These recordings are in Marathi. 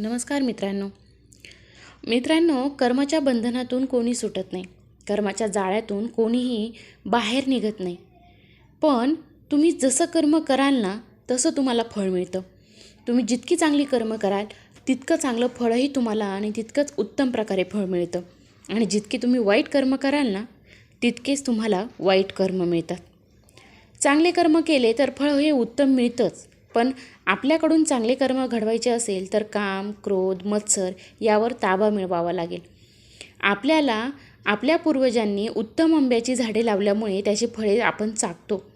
नमस्कार मित्रांनो. मित्रांनो कर्माच्या बंधनातून कोणी सुटत नाही. कर्माच्या जाळ्यातून कोणीही बाहेर निघत नाही. पण तुम्ही जसं कर्म कराल ना तसं तुम्हाला फळ मिळतं. तुम्ही जितकी चांगली कर्म कराल तितकं चांगलं फळही तुम्हाला आणि तितकंच उत्तम प्रकारे फळ मिळतं. आणि जितकी तुम्ही वाईट कर्म कराल ना तितकेच तुम्हाला वाईट कर्म मिळतात. चांगले कर्म केले तर फळ हे उत्तम मिळतंच. पण आपल्याकडून चांगले कर्म घडवायचे असेल तर काम क्रोध मत्सर यावर ताबा मिळवावा लागेल. आपल्याला आपल्या पूर्वजांनी उत्तम आंब्याची झाडे लावल्यामुळे त्याची फळे आपण चाकतो.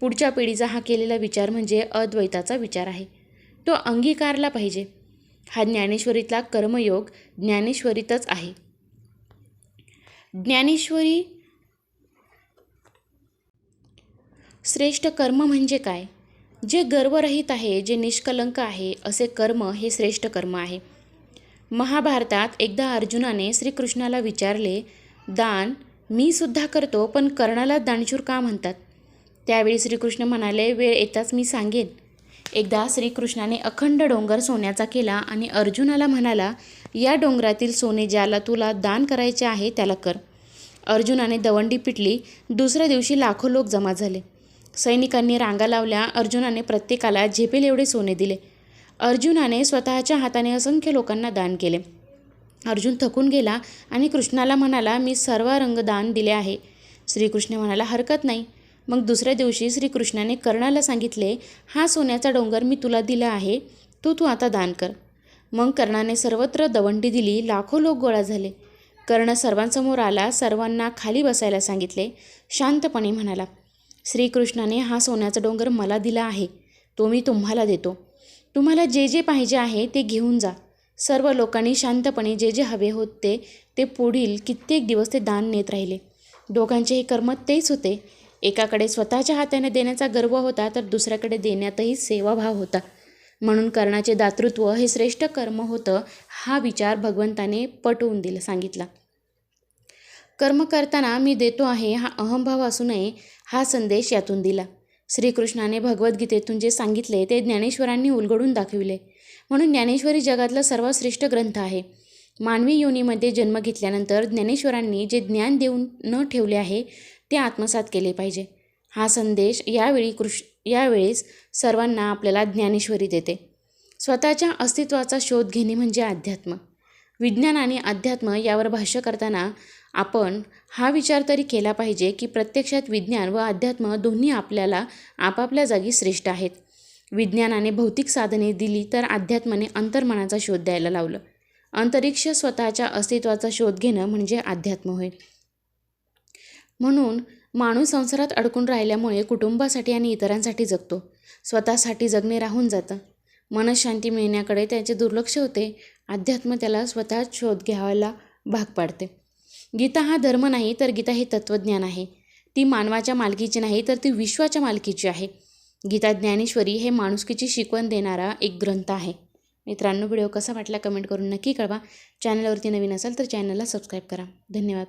पुढच्या पिढीचा हा केलेला विचार म्हणजे अद्वैताचा विचार आहे. तो अंगीकारला पाहिजे. हा ज्ञानेश्वरीतला कर्मयोग ज्ञानेश्वरीतच आहे. ज्ञानेश्वरी श्रेष्ठ कर्म म्हणजे काय? जे गर्वरहित आहे जे निष्कलंक आहे असे कर्म हे श्रेष्ठ कर्म आहे. महाभारतात एकदा अर्जुनाने श्रीकृष्णाला विचारले दान मी सुद्धा करतो पण कर्णाला दानशूर का म्हणतात? त्यावेळी श्रीकृष्ण म्हणाले वेळ येताच मी सांगेन. एकदा श्रीकृष्णाने अखंड डोंगर सोन्याचा केला आणि अर्जुनाला म्हणाला या डोंगरातील सोने ज्याला तुला दान करायचे आहे त्याला कर. अर्जुनाने दवंडी पिटली. दुसऱ्या दिवशी लाखो लोक जमा झाले. सैनिकांनी रांगा लावल्या. अर्जुनाने प्रत्येकाला झेपेल एवढे सोने दिले. अर्जुनाने स्वतःच्या हाताने असंख्य लोकांना दान केले. अर्जुन थकून गेला आणि कृष्णाला म्हणाला मी सर्व रंग दान दिले आहे. श्रीकृष्ण म्हणाला हरकत नाही. मग दुसऱ्या दिवशी श्रीकृष्णाने कर्णाला सांगितले हा सोन्याचा डोंगर मी तुला दिला आहे. तो तू आता दान कर. मग कर्णाने सर्वत्र दवंडी दिली लाखो लोक गोळा झाले. कर्ण सर्वांसमोर आला सर्वांना खाली बसायला सांगितले. शांतपणे म्हणाला श्रीकृष्णाने हा सोन्याचा डोंगर मला दिला आहे तो मी तुम्हाला देतो. तुम्हाला जे जे पाहिजे आहे ते घेऊन जा. सर्व लोकांनी शांतपणे जे जे हवे होते ते पुढील कित्येक दिवस ते दान नेत राहिले. दोघांचे हे कर्म तेच होते. एकाकडे स्वतःच्या हाताने देण्याचा गर्व होता तर दुसऱ्याकडे देण्यातही सेवाभाव होता. म्हणून कर्णाचे दातृत्व हे श्रेष्ठ कर्म होतं हा विचार भगवंताने पटवून दिला सांगितला. कर्म करताना मी देतो आहे हा अहंभाव असू नये हा संदेश यातून दिला. श्रीकृष्णाने भगवद्गीतेतून जे सांगितले ते ज्ञानेश्वरांनी उलगडून दाखविले. म्हणून ज्ञानेश्वरी जगातला सर्वात श्रेष्ठ ग्रंथ आहे. मानवी योनीमध्ये जन्म घेतल्यानंतर ज्ञानेश्वरांनी जे ज्ञान देऊन न ठेवले आहे ते आत्मसात केले पाहिजे. हा संदेश यावेळी कृष यावेळेस सर्वांना आपल्याला ज्ञानेश्वरी देते. स्वतःच्या अस्तित्वाचा शोध घेणे म्हणजे अध्यात्म. विज्ञान आणि अध्यात्म यावर भाष्य करताना आपण हा विचार तरी केला पाहिजे की प्रत्यक्षात विज्ञान व अध्यात्म दोन्ही आपल्याला आपापल्या जागी श्रेष्ठ आहेत. विज्ञानाने भौतिक साधने दिली तर अध्यात्माने अंतर्मनाचा शोध द्यायला लावलं. अंतरिक्ष स्वतःच्या अस्तित्वाचा शोध घेणं म्हणजे अध्यात्म होय. म्हणून माणूस संसारात अडकून राहिल्यामुळे कुटुंबासाठी आणि इतरांसाठी जगतो. स्वतःसाठी जगणे राहून जातं. मनशांती मिळण्याकडे त्याचे दुर्लक्ष होते. अध्यात्म त्याला स्वतः शोध घ्यावायला भाग पाडते. गीता हा धर्म नाही तर गीता हे तत्त्वज्ञान आहे. ती मानवाच्या मालकीची नाही तर ती विश्वाच्या मालकीची आहे. गीता ज्ञानेश्वरी हे माणुसकीची शिकवण देणारा एक ग्रंथ आहे. मित्रांनो व्हिडिओ कसा वाटला कमेंट करून नक्की कळवा. चॅनलवरती नवीन असाल तर चॅनलला सबस्क्राईब करा. धन्यवाद.